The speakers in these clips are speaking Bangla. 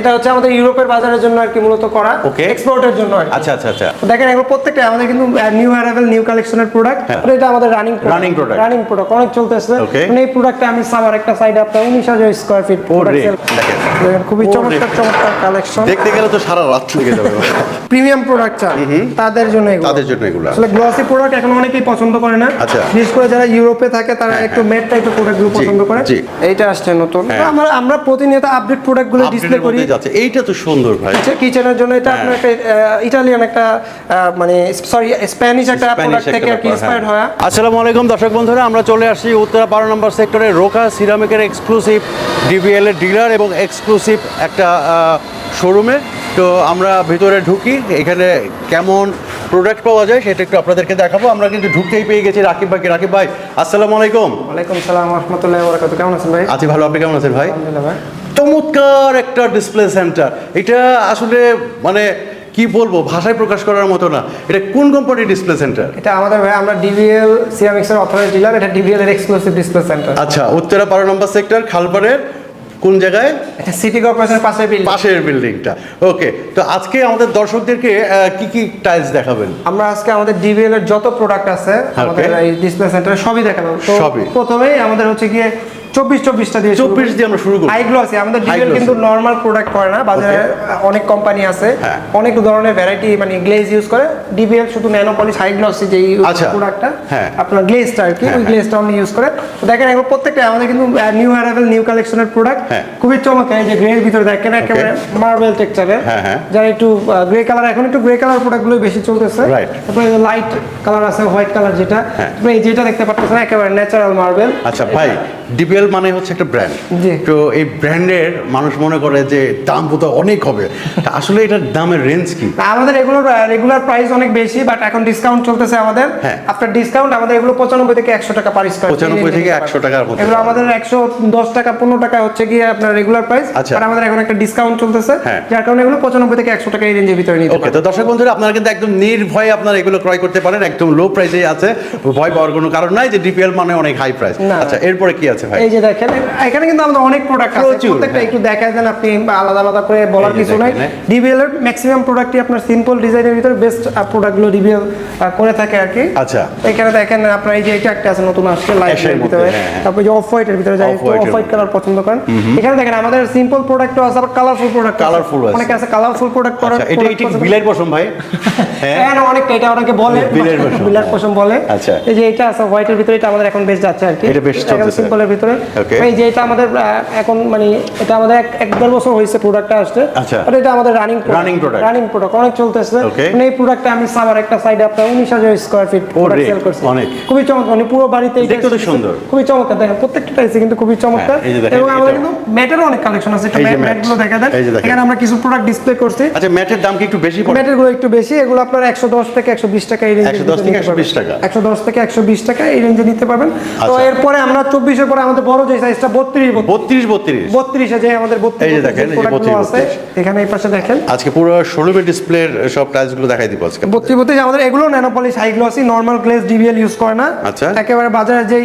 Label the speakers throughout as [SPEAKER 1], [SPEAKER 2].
[SPEAKER 1] এটা হচ্ছে আমাদের ইউরোপের বাজারের জন্য আর কি মূলত করা
[SPEAKER 2] Okay.
[SPEAKER 1] এক্সপোর্টের জন্য আর।
[SPEAKER 2] আচ্ছা আচ্ছা আচ্ছা।
[SPEAKER 1] দেখেন এগুলো প্রত্যেকটা আমাদের কিন্তু নিউ অ্যারাইভেল নিউ কালেকশনের প্রোডাক্ট
[SPEAKER 2] হ্যাঁ।
[SPEAKER 1] এটা আমাদের running
[SPEAKER 2] Running product.
[SPEAKER 1] Running product অনেক চলতেছে। মানে এই প্রোডাক্টটা আমি সামার একটা সাইডে আপনার উনিশ হাজার স্কোয়ার ফিট
[SPEAKER 2] ওরে, দেখেন।
[SPEAKER 1] খুবই চমৎকার চমৎকার কালেকশন
[SPEAKER 2] দেখতে গেলে তো সারা রাত লেগে যাবে।
[SPEAKER 1] প্রিমিয়াম প্রোডাক্ট চান। তাদের জন্য এগুলো।
[SPEAKER 2] তাদের জন্য এগুলো।
[SPEAKER 1] আসলে গ্লসি প্রোডাক্ট এখন অনেকেই পছন্দ করে না।
[SPEAKER 2] আচ্ছা।
[SPEAKER 1] বিশেষ করে যারা ইউরোপে থাকে তারা একটু ম্যাট টাইপের প্রোডাক্টগুলো পছন্দ করে। এইটা আসছে নতুন।
[SPEAKER 2] হ্যাঁ।
[SPEAKER 1] আমরা আমরা প্রতিনিয়ত আপডেট প্রোডাক্টগুলো ডিসপ্লে করি।
[SPEAKER 2] যাচ্ছে এইটা তো সুন্দর ভাই।
[SPEAKER 1] কিচেনের জন্য এটা আপনার একটা ইটালিয়ান একটা মানে সরি স্প্যানিশ একটা প্রোডাক্ট থেকে আর কি ইন্সপায়ার্ড
[SPEAKER 2] হ্যাঁ।
[SPEAKER 1] হয়
[SPEAKER 2] আসসালামু আলাইকুম দর্শক বন্ধুরা আমরা চলে আসছি উত্তরা বারো নম্বর সেক্টরে রোকা সিরামিকের এক্সক্লুসিভ ডিবিএল এর ডিলার এবং এক্সক্লুসিভ একটা শোরুমে তো আমরা ভিতরে ঢুকি এখানে কেমন প্রোডাক্ট পাওয়া যায় সেটা একটু আপনাদেরকে দেখাবো। আমরা কিন্তু ঢুকতেই পেয়ে গেছি রাকিব ভাইকে। রাকিব ভাই আসসালামু আলাইকুম।
[SPEAKER 1] ওয়ালাইকুম সালাম রহমতুল্লাহ বরাকাতু কেমন আছেন ভাই?
[SPEAKER 2] আছি ভালো আপনি কেমন আছেন ভাই?
[SPEAKER 1] আলহামদুলিল্লাহ ভাই।
[SPEAKER 2] চমৎকার একটা ডিসপ্লে সেন্টার এটা আসলে মানে কি বলব ভাষায় প্রকাশ করার মতো না। এটা কোন কোম্পানির ডিসপ্লে সেন্টার
[SPEAKER 1] এটা আমাদের ভাই আমরা ডিভিএল সিরামিক্সের অথরাইজ ডিলার এটা ডিভিএল এর এক্সক্লুসিভ ডিসপ্লে সেন্টার
[SPEAKER 2] আচ্ছা উত্তরা বারো নম্বর সেক্টর খালপাড়ের কোন জায়গায়?
[SPEAKER 1] এটা সিটি কর্পোরেশনের পাশে বিল্ডিং
[SPEAKER 2] পাশের বিল্ডিংটা ওকে তো আজকে আমাদের দর্শকদেরকে কি কি টাইলস দেখাবেন?
[SPEAKER 1] আমরা আজকে আমাদের ডিভিএল এর যত প্রোডাক্ট আছে আমাদের এই ডিসপ্লে সেন্টারে সবই দেখাবো। তো। প্রথমেই আমাদের হচ্ছে গিয়ে চব্বিশ চব্বিশটা দিয়ে
[SPEAKER 2] চব্বিশ দিয়ে আমরা শুরু করব
[SPEAKER 1] হাই গ্লসি আমাদের ডিভিএল কিন্তু নর্মাল প্রোডাক্ট করে না বাজারে অনেক কোম্পানি আছে
[SPEAKER 2] হ্যাঁ।
[SPEAKER 1] অনেক ধরনের ভ্যারাইটি মানে গ্লেজ ইউজ করে ডিভিএল শুধু ন্যানো পলিশ হাই গ্লসি যে। প্রোডাক্টটা। আপনার গ্লেজটা আর কি
[SPEAKER 2] হ্যাঁ,
[SPEAKER 1] ওই। গ্লেজটা আপনি ইউজ করে দেখেন এগুলো প্রত্যেকটা আমাদের কিন্তু নিউ অ্যারাইভেল নিউ কালেকশনের প্রোডাক্ট। খুবই চমৎকার এই যে গ্রের ভিতরে দেখেন একেবারে মার্বেল টেক্সচারের
[SPEAKER 2] হ্যাঁ।
[SPEAKER 1] যারা একটু গ্রে কালার এখন একটু গ্রে কালার প্রোডাক্টগুলো বেশি চলতেছে তারপরে লাইট কালার আছে হোয়াইট কালার যেটা। এই যেটা দেখতে পাচ্ছেন একেবারে ন্যাচারাল মার্বেল
[SPEAKER 2] আচ্ছা ভাই ডিবিএল মানে হচ্ছে একটা ব্র্যান্ড তো এই ব্র্যান্ডের মানুষ মনে করে যে দাম বোধ অনেক হবে। আসলে এটার দামের রেঞ্জ কি?
[SPEAKER 1] আমাদের এগুলোর রেগুলার প্রাইস অনেক বেশি বাট এখন ডিসকাউন্ট চলতেছে আমাদের।
[SPEAKER 2] হ্যাঁ।
[SPEAKER 1] আফটার ডিসকাউন্ট আমাদের এগুলো পঁচানব্বই থেকে একশো টাকা পার স্কোয়ার
[SPEAKER 2] 95 থেকে 100 টাকার মধ্যে।
[SPEAKER 1] এগুলো আমাদের একশো দশ টাকা পনেরো টাকা হচ্ছে গিয়ে আপনার রেগুলার প্রাইস। আর আমাদের এখন একটা ডিসকাউন্ট চলতেছে
[SPEAKER 2] হ্যাঁ।
[SPEAKER 1] যার কারণে এগুলো পঁচানব্বই থেকে একশো টাকা এই রেঞ্জের ভিতরে নিতে
[SPEAKER 2] ওকে তো দর্শক বন্ধুরা আপনারা কিন্তু একদম নির্ভয়ে আপনারা এগুলো ক্রয় করতে পারেন একদম লো প্রাইসে আছে ভয় পাওয়ার কোনো কারণ নাই যে ডিপিএল মানে অনেক হাই প্রাইস আচ্ছা এরপরে কি আছে ভাই?
[SPEAKER 1] এই যে দেখেন এখানে কিন্তু আমাদের অনেক প্রোডাক্ট আছে প্রত্যেকটা
[SPEAKER 2] হ্যাঁ।
[SPEAKER 1] একটু দেখায় দেন আপনি আলাদা আলাদা করে বলার কিছু নাই। ডিবিএল এর ম্যাক্সিমাম প্রোডাক্টই আপনার সিম্পল ডিজাইনের ভিতরে বেস্ট প্রোডাক্টগুলো ডিবিএল করে থাকে আর কি
[SPEAKER 2] আচ্ছা।
[SPEAKER 1] এখানে দেখেন আপনার এই যে এটা একটা আছে নতুন আসছে লাইটের ভিতরে
[SPEAKER 2] হ্যাঁ, হ্যাঁ।
[SPEAKER 1] তারপর যে অফ হোয়াইটের ভিতরে যাই
[SPEAKER 2] Off-white
[SPEAKER 1] অফ হোয়াইট কালার পছন্দ করেন এখানে দেখেন আমাদের সিম্পল প্রোডাক্টও আছে আবার কালারফুল প্রোডাক্ট
[SPEAKER 2] কালারফুল আছে।
[SPEAKER 1] অনেকে আছে কালারফুল প্রোডাক্ট করার
[SPEAKER 2] আচ্ছা এটা এটি বিলের পশম ভাই হ্যাঁ
[SPEAKER 1] অনেকটা এটা অনেকে বলে
[SPEAKER 2] বিলের পশম।
[SPEAKER 1] বলে
[SPEAKER 2] আচ্ছা।
[SPEAKER 1] এই যে এটা আছে হোয়াইটের ভিতরে এটা আমাদের এখন বেশ যাচ্ছে আর কি
[SPEAKER 2] এটা বেশ চলতেছে।
[SPEAKER 1] সিম্পলের ভিতরে
[SPEAKER 2] Okay.
[SPEAKER 1] এই যে এটা আমাদের এখন মানে এটা আমাদের এক দেড় বছর হয়েছে প্রোডাক্টটা আসছে
[SPEAKER 2] আচ্ছা।
[SPEAKER 1] আর এটা আমাদের running
[SPEAKER 2] Running product।
[SPEAKER 1] Running product অনেক চলতেছে মানে এই প্রোডাক্টটা আমি সামার একটা সাইডে আপনার উনিশ হাজার স্কোয়ার ফিট
[SPEAKER 2] ওরে,
[SPEAKER 1] সেল করছি
[SPEAKER 2] অনেক।
[SPEAKER 1] খুবই চমৎকার মানে পুরো বাড়িতে
[SPEAKER 2] দেখতে তো সুন্দর।
[SPEAKER 1] খুবই চমৎকার দেখেন প্রত্যেকটা টাইসে কিন্তু খুবই চমৎকার
[SPEAKER 2] হ্যাঁ,
[SPEAKER 1] এবং আমাদের কিন্তু ম্যাটেরও অনেক কালেকশন আছে
[SPEAKER 2] mat।
[SPEAKER 1] ম্যাটগুলো দেখা দেন। এখানে আমরা কিছু প্রোডাক্ট ডিসপ্লে করছি
[SPEAKER 2] আচ্ছা ম্যাটের দাম কি একটু বেশি পড়ে
[SPEAKER 1] ম্যাটেরগুলো একটু বেশি এগুলো আপনার একশো দশ থেকে একশো বিশ টাকা এই রেঞ্জে
[SPEAKER 2] 110 থেকে 120 টাকা।
[SPEAKER 1] একশো দশ থেকে একশো বিশ টাকা এই রেঞ্জে নিতে পারবেন তো
[SPEAKER 2] আচ্ছা।
[SPEAKER 1] এরপরে আমরা চব্বিশের পরে আমাদের বড় যে সাইজটা যে আমাদের বত্রিশ
[SPEAKER 2] এই যে দেখেন, এই 32,
[SPEAKER 1] এখানে এই পাশে দেখেন।
[SPEAKER 2] আজকে পুরো ডিসপ্লের সব টাইলসগুলো দেখাই দিব আজকে
[SPEAKER 1] বত্রিশ বত্রিশ আমাদের এগুলো nano polish high glossy normal glaze DBL use করে না।
[SPEAKER 2] আচ্ছা।
[SPEAKER 1] একেবারে বাজারে যেই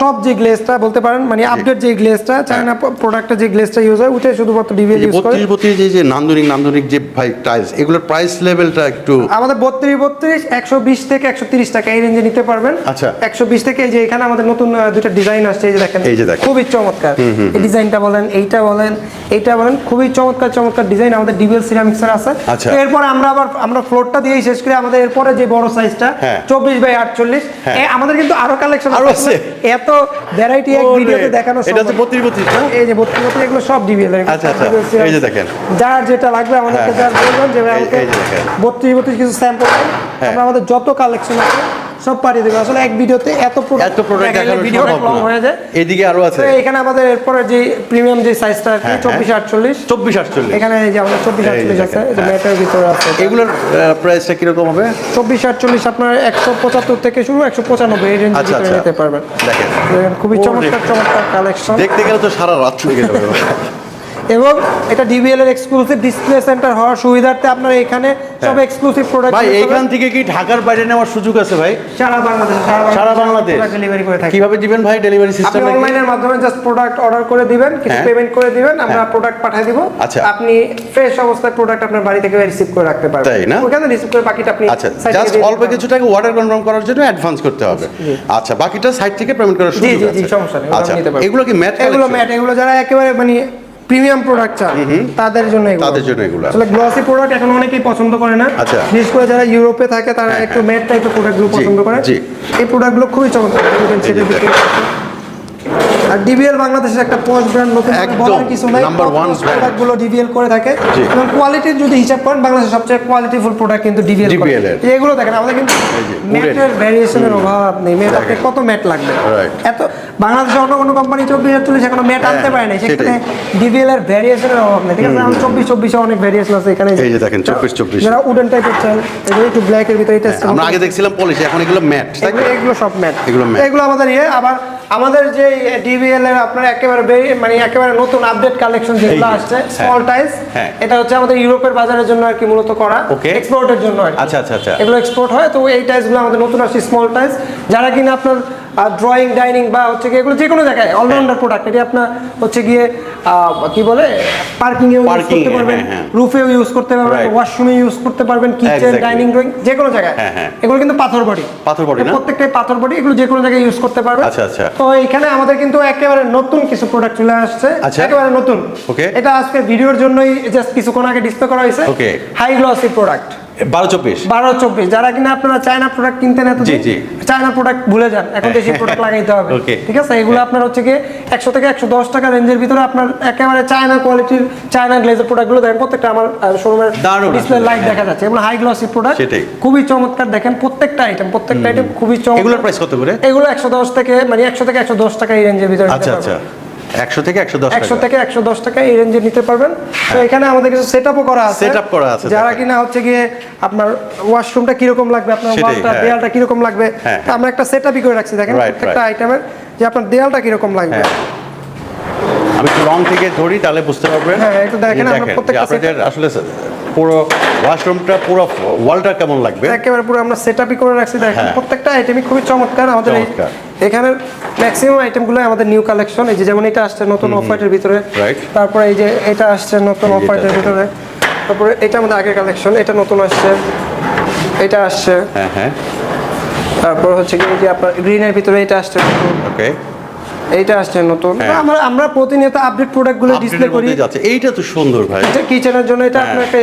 [SPEAKER 1] টপ যে গ্লেজটা বলতে পারেন মানে আপডেট যে গ্লেজটা চায়না প্রোডাক্টের যে গ্লেজটা ইউজ হয় ওইটাই শুধুমাত্র ডিবিএল ইউজ করে।
[SPEAKER 2] বত্রিশ বত্রিশ এই যে নান্দনিক নান্দনিক যে ভাই টাইলস এগুলোর প্রাইস লেভেলটা একটু
[SPEAKER 1] আমাদের বত্রিশ বত্রিশ একশো বিশ থেকে একশো তিরিশ টাকা এই রেঞ্জে নিতে পারবেন।
[SPEAKER 2] আচ্ছা।
[SPEAKER 1] একশো বিশ থেকে এই যে এখানে আমাদের নতুন দুটো ডিজাইন আসছে এই যে দেখেন
[SPEAKER 2] এই যে দেখেন।
[SPEAKER 1] খুবই চমৎকার এই ডিজাইনটা বলেন এইটা বলেন এইটা বলেন খুবই চমৎকার চমৎকার ডিজাইন আমাদের ডিবিএল সিরামিক্সের আছে। তো এরপর আমরা আবার আমরা ফ্লোরটা দিয়েই শেষ করি আমাদের এরপরে যে বড় সাইজটা
[SPEAKER 2] হ্যাঁ।
[SPEAKER 1] চব্বিশ বাই আটচল্লিশ
[SPEAKER 2] হ্যাঁ।
[SPEAKER 1] আমাদের কিন্তু আরও কালেকশন
[SPEAKER 2] আছে?
[SPEAKER 1] এত ভ্যারাইটি এক ভিডিওতে দেখানো
[SPEAKER 2] এটা 32 32
[SPEAKER 1] এই যে বত্রিশ এগুলো সব ডিবিএল
[SPEAKER 2] আচ্ছা, আচ্ছা। এই যে দেখেন।
[SPEAKER 1] যার যেটা লাগবে আমাদেরকে
[SPEAKER 2] হ্যাঁ,
[SPEAKER 1] যার বলবেন যে আমাকে
[SPEAKER 2] এই যে দেখেন।
[SPEAKER 1] বত্রিশ বত্রিশ কিছু স্যাম্পল
[SPEAKER 2] হ্যাঁ।
[SPEAKER 1] আমরা আমাদের যত কালেকশন আছে সব পাঠিয়ে দেবো। আসলে এক ভিডিওতে এত
[SPEAKER 2] এত প্রোডাক্ট দেখানো
[SPEAKER 1] ভিডিও
[SPEAKER 2] সম্ভব
[SPEAKER 1] লং হয়ে যায়।
[SPEAKER 2] এদিকে আরও আছে।
[SPEAKER 1] এখানে আমাদের এরপরে যে প্রিমিয়াম যে সাইজটা আর কি
[SPEAKER 2] হ্যাঁ,
[SPEAKER 1] চব্বিশ আটচল্লিশ।
[SPEAKER 2] চব্বিশ আটচল্লিশ।
[SPEAKER 1] এখানে এই যে আমাদের চব্বিশ
[SPEAKER 2] এই যে
[SPEAKER 1] আটচল্লিশ আছে
[SPEAKER 2] দেখেন,
[SPEAKER 1] এই যে
[SPEAKER 2] হ্যাঁ।
[SPEAKER 1] ভিতরে আছে
[SPEAKER 2] এগুলোর প্রাইসটা কীরকম হবে?
[SPEAKER 1] চব্বিশ আটচল্লিশ আপনার একশো পঁচাত্তর থেকে শুরু একশো পঁচানব্বই এই রেঞ্জের
[SPEAKER 2] আচ্ছা, আচ্ছা।
[SPEAKER 1] নিতে পারবেন।
[SPEAKER 2] দেখেন।
[SPEAKER 1] খুবই চমৎকার চমৎকার কালেকশন
[SPEAKER 2] দেখতে গেলে তো সারা রাত লেগে যাবে
[SPEAKER 1] এবং এটা ডিবিএল এর এক্সক্লুসিভ ডিসপ্লে সেন্টার হওয়ার সুবিধার্থে আপনারা এখানে সব এক্সক্লুসিভ প্রোডাক্ট
[SPEAKER 2] ভাই এইখান থেকে কি ঢাকার বাইরে নেওয়ার সুযোগ আছে ভাই?
[SPEAKER 1] সারা বাংলাদেশ
[SPEAKER 2] সারা বাংলাদেশ
[SPEAKER 1] ডেলিভারি করে থাকি।
[SPEAKER 2] কীভাবে দিবেন ভাই ডেলিভারি সিস্টেম আপনি
[SPEAKER 1] অনলাইনের মাধ্যমে জাস্ট প্রোডাক্ট অর্ডার করে দিবেন কিছু
[SPEAKER 2] হ্যাঁ।
[SPEAKER 1] পেমেন্ট করে দিবেন আমরা
[SPEAKER 2] হ্যাঁ।
[SPEAKER 1] প্রোডাক্ট পাঠিয়ে দিব।
[SPEAKER 2] আচ্ছা।
[SPEAKER 1] আপনি ফ্রেশ অবস্থায় প্রোডাক্ট আপনার বাড়ি থেকে রিসিভ করে রাখতে পারবেন।
[SPEAKER 2] তাই না?
[SPEAKER 1] ওখানে রিসিভ করে বাকিটা আপনি
[SPEAKER 2] আচ্ছা জাস্ট অল্প কিছু টাকা অর্ডার কনফার্ম করার জন্য অ্যাডভান্স করতে হবে। আচ্ছা বাকিটা সাইট থেকে পেমেন্ট করার সুযোগ
[SPEAKER 1] জি জি সমস্যা নেই
[SPEAKER 2] আচ্ছা। এগুলো কি ম্যাট
[SPEAKER 1] এগুলো ম্যাট এগুলো যারা একেবারে মানে প্রিমিয়াম প্রোডাক্ট চান তাদের জন্য এগুলো
[SPEAKER 2] তাদের জন্য এগুলো।
[SPEAKER 1] আসলে গ্লসি প্রোডাক্ট এখন অনেকেই পছন্দ করে না
[SPEAKER 2] আচ্ছা।
[SPEAKER 1] বিশেষ করে যারা ইউরোপে থাকে তারা
[SPEAKER 2] হ্যাঁ,
[SPEAKER 1] একটু। ম্যাট টাইপের প্রোডাক্টগুলো পছন্দ করে। এই প্রোডাক্টগুলো খুবই চমৎকার দেখবেন সেটা
[SPEAKER 2] জি,
[SPEAKER 1] বিক্রি করছে। আর ডিবিএল বাংলাদেশের একটা পোস্ট ব্র্যান্ড নতুন বলার কিছু নাই।
[SPEAKER 2] one brand।
[SPEAKER 1] প্রোডাক্টগুলো ডিবিএল করে থাকে। এবং কোয়ালিটির যদি হিসাব করেন বাংলাদেশের সবচেয়ে কোয়ালিটিফুল প্রোডাক্ট কিন্তু ডিবিএল এগুলো দেখেন আমাদের কিন্তু ম্যাটের ভ্যারিয়েশনের অভাব নেই। ম্যাট আপনি কত ম্যাট লাগবে? এত বাংলাদেশে অন্য কোনো কোম্পানি চব্বিশ চল্লিশ এখনও ম্যাট আনতে
[SPEAKER 2] হ্যাঁ,
[SPEAKER 1] পারে নাই। সেখানে ডিবিএল এর ভ্যারিয়েশনের অভাব নেই। ঠিক আছে এখন চব্বিশ চব্বিশে অনেক ভ্যারিয়েশন আছে। এখানে
[SPEAKER 2] এই যে দেখেন, 24 24
[SPEAKER 1] যারা উডেন টাইপের চান এগুলো একটু ব্ল্যাক এর ভিতরে এটা
[SPEAKER 2] আমরা আগে দেখছিলাম পলিশ এখন এগুলো ম্যাট
[SPEAKER 1] এগুলো সব ম্যাট
[SPEAKER 2] এগুলো matte।
[SPEAKER 1] এগুলো আমাদের ইয়ে আবার আমাদের যে ডিবিএল এর আপনার একেবারে বেরি মানে একেবারে নতুন আপডেট কালেকশন যেগুলো আসছে
[SPEAKER 2] হ্যাঁ।
[SPEAKER 1] স্মল টাইস
[SPEAKER 2] হ্যাঁ।
[SPEAKER 1] এটা হচ্ছে আমাদের ইউরোপের বাজারের জন্য আর কি মূলত করা. এক্সপোর্টের জন্য।
[SPEAKER 2] আচ্ছা, আচ্ছা, আচ্ছা।
[SPEAKER 1] এগুলো এক্সপোর্ট হয় তো এই টাইসগুলো আমাদের নতুন আসছে স্মল টাইস যারা কিনা আপনার ড্রয়িং ডাইনিং বা হচ্ছে গিয়ে এগুলো যে কোনো জায়গায় অলরাউন্ডার প্রোডাক্ট এটি আপনার হচ্ছে গিয়ে কি বলে পার্কিং এ ইউজ করতে পারবেন
[SPEAKER 2] হ্যাঁ, হ্যাঁ।
[SPEAKER 1] রুফেও ইউজ করতে পারবেন ওয়াশরুমে ইউজ করতে পারবেন কিচেন ডাইনিং ড্রয়িং যে কোনো জায়গায়
[SPEAKER 2] হ্যাঁ, হ্যাঁ।
[SPEAKER 1] এগুলো কিন্তু পাথর বডি
[SPEAKER 2] পাথর body না?
[SPEAKER 1] প্রত্যেকটাই পাথর বডি এগুলো যে কোনো জায়গায় ইউজ করতে পারবেন
[SPEAKER 2] আচ্ছা, আচ্ছা।
[SPEAKER 1] তো এখানে আমাদের কিন্তু একেবারে নতুন কিছু প্রোডাক্ট চলে আসছে
[SPEAKER 2] আচ্ছা।
[SPEAKER 1] একেবারে নতুন
[SPEAKER 2] Okay.
[SPEAKER 1] এটা আজকে ভিডিওর জন্যই জাস্ট কিছুক্ষণ আগে ডিসপ্লে করা হয়েছে
[SPEAKER 2] Okay.
[SPEAKER 1] হাই গ্লসি প্রোডাক্ট
[SPEAKER 2] বারো চব্বিশ।
[SPEAKER 1] বারো চব্বিশ। যারা কিনা আপনারা চায়না প্রোডাক্ট কিনতেন এত। চায়না প্রোডাক্ট ভুলে যান। এখন দেশি প্রোডাক্ট লাগাইতে হবে। ঠিক আছে? এগুলো আপনার হচ্ছে গিয়ে একশো থেকে একশো দশ টাকা রেঞ্জের ভিতরে আপনার একেবারে চায়না কোয়ালিটির চায়না গ্লেজের প্রোডাক্টগুলো দেখেন প্রত্যেকটা আমার শোরুমের ডিসপ্লে লাইট। দেখা যাচ্ছে। এগুলো হাই গ্লসি প্রোডাক্ট খুবই চমৎকার। দেখেন প্রত্যেকটা আইটেম প্রত্যেকটা আইটেম খুবই চমৎকার।
[SPEAKER 2] এগুলোর প্রাইস কত করে?
[SPEAKER 1] এগুলো একশো দশ থেকে মানে একশো থেকে একশো দশ টাকা এই রেঞ্জের ভিতরে
[SPEAKER 2] আচ্ছা আচ্ছা। একশো থেকে একশো দশ
[SPEAKER 1] একশো থেকে একশো দশ টাকা এই রেঞ্জে নিতে পারবেন। তো এখানে আমাদের কিছু সেট আপও করা আছে।
[SPEAKER 2] Setup করা আছে,
[SPEAKER 1] যারা কিনা হচ্ছে গিয়ে আপনার ওয়াশরুমটা কীরকম লাগবে আপনার ওয়ালটা
[SPEAKER 2] হ্যাঁ।
[SPEAKER 1] দেয়ালটা কীরকম লাগবে
[SPEAKER 2] হ্যাঁ।
[SPEAKER 1] আমরা একটা সেট আপই করে রাখছি। দেখেন প্রত্যেকটা আইটেমের যে আপনার দেয়ালটা কীরকম লাগবে।
[SPEAKER 2] হ্যাঁ। আমি একটু রং থেকে ধরি তাহলে বুঝতে পারবেন।
[SPEAKER 1] হ্যাঁ, একটু দেখেন, আমরা প্রত্যেকটা
[SPEAKER 2] আসলে পুরো ওয়াশরুমটা পুরো ওয়ালটা কেমন লাগবে?
[SPEAKER 1] একেবারে পুরো আমরা সেট আপই করে রাখছি। দেখেন
[SPEAKER 2] হ্যাঁ।
[SPEAKER 1] প্রত্যেকটা আইটেমই খুবই চমৎকার। আমাদের
[SPEAKER 2] চমৎকার।
[SPEAKER 1] ম্যাক্সিমাম আইটেমগুলো আমাদের নিউ কালেকশন এই যে যেমন এটা আসছে নতুন অফ হোয়াইটের ভিতরে. তারপরে এই যে এটা আসছে নতুন
[SPEAKER 2] এই
[SPEAKER 1] অফ
[SPEAKER 2] যে
[SPEAKER 1] হোয়াইটের
[SPEAKER 2] এটা
[SPEAKER 1] ভিতরে। তারপরে এটা আমাদের আগের কালেকশন এটা নতুন আসছে। এটা আসছে।
[SPEAKER 2] হ্যাঁ হ্যাঁ।
[SPEAKER 1] তারপর হচ্ছে কি এই যে আপনার গ্রিনের ভিতরে এটা আসছে
[SPEAKER 2] ওকে
[SPEAKER 1] এইটা আসছে নতুন।
[SPEAKER 2] হ্যাঁ।
[SPEAKER 1] আমরা আমরা প্রতিনিয়ত আপডেট প্রোডাক্টগুলো ডিসপ্লে করি।
[SPEAKER 2] এইটা তো সুন্দর ভাই।
[SPEAKER 1] এটা কিচেনের জন্য এটা
[SPEAKER 2] হ্যাঁ।
[SPEAKER 1] আপনার একটা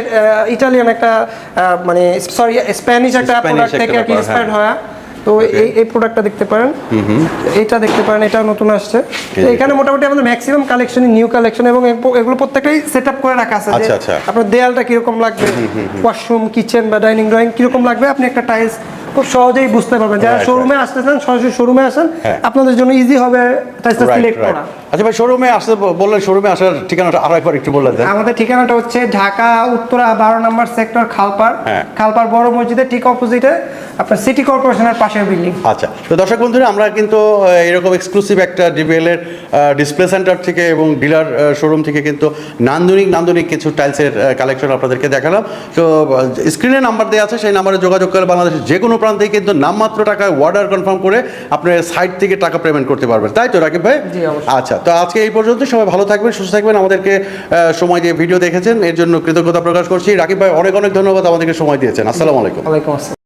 [SPEAKER 1] ইটালিয়ান একটা মানে সরি স্প্যানিশ একটা প্রোডাক্ট থেকে আর কি ইন্সপায়ার্ড
[SPEAKER 2] হ্যাঁ।
[SPEAKER 1] হয় তো এই এই প্রোডাক্টটা দেখতে পারেন। এইটা দেখতে পারেন এটা নতুন আসছে। তো এখানে মোটামুটি আমাদের ম্যাক্সিমাম কালেকশনই নিউ কালেকশন এবং এগুলো প্রত্যেকটাই সেট আপ করে রাখা আছে যে
[SPEAKER 2] আচ্ছা, আচ্ছা।
[SPEAKER 1] আপনার দেয়ালটা কীরকম লাগবে? ওয়াশরুম কিচেন বা ডাইনিং ড্রয়িং কীরকম লাগবে? আপনি একটা টাইলস খুব সহজেই বুঝতে পারবেন। যারা শোরুমে আসতেছেন সরাসরি শোরুমে আসেন
[SPEAKER 2] হ্যাঁ।
[SPEAKER 1] আপনাদের জন্য ইজি হবে টাইলসটা
[SPEAKER 2] রাইট
[SPEAKER 1] সিলেক্ট করা।
[SPEAKER 2] আচ্ছা ভাই শোরুমে আসতে বললেন শোরুমে আসার ঠিকানাটা আরও একবার একটু বললেন দেন।
[SPEAKER 1] আমাদের ঠিকানাটা হচ্ছে ঢাকা উত্তরা বারো নম্বর সেক্টর খালপার
[SPEAKER 2] হ্যাঁ।
[SPEAKER 1] খালপার বড় মসজিদের ঠিক অপোজিটে আপনার সিটি কর্পোরেশনের পাশের বিল্ডিং
[SPEAKER 2] আচ্ছা তো দর্শক বন্ধুরা আমরা কিন্তু এরকম এক্সক্লুসিভ একটা ডিবিএল এর ডিসপ্লে সেন্টার থেকে এবং ডিলার শোরুম থেকে কিন্তু নান্দনিক নান্দনিক কিছু টাইলসের কালেকশন আপনাদেরকে দেখালাম। তো স্ক্রিনে নাম্বার দেওয়া আছে সেই নাম্বারে যোগাযোগ করে বাংলাদেশের যে কোনো প্রান্তে কিন্তু নামমাত্র টাকায় অর্ডার কনফার্ম করে আপনার সাইট থেকে টাকা পেমেন্ট করতে পারবেন। তাই তো রাকিব ভাই? আচ্ছা তো আজকে এই পর্যন্ত সবাই ভালো থাকবেন সুস্থ থাকবেন। আমাদেরকে সময় দিয়ে ভিডিও দেখেছেন এর জন্য কৃতজ্ঞতা প্রকাশ করছি। রাকিব ভাই অনেক অনেক ধন্যবাদ আমাদেরকে সময় দিয়েছেন। আসসালামু আলাইকুম।
[SPEAKER 1] আলাইকুম আসসালাম।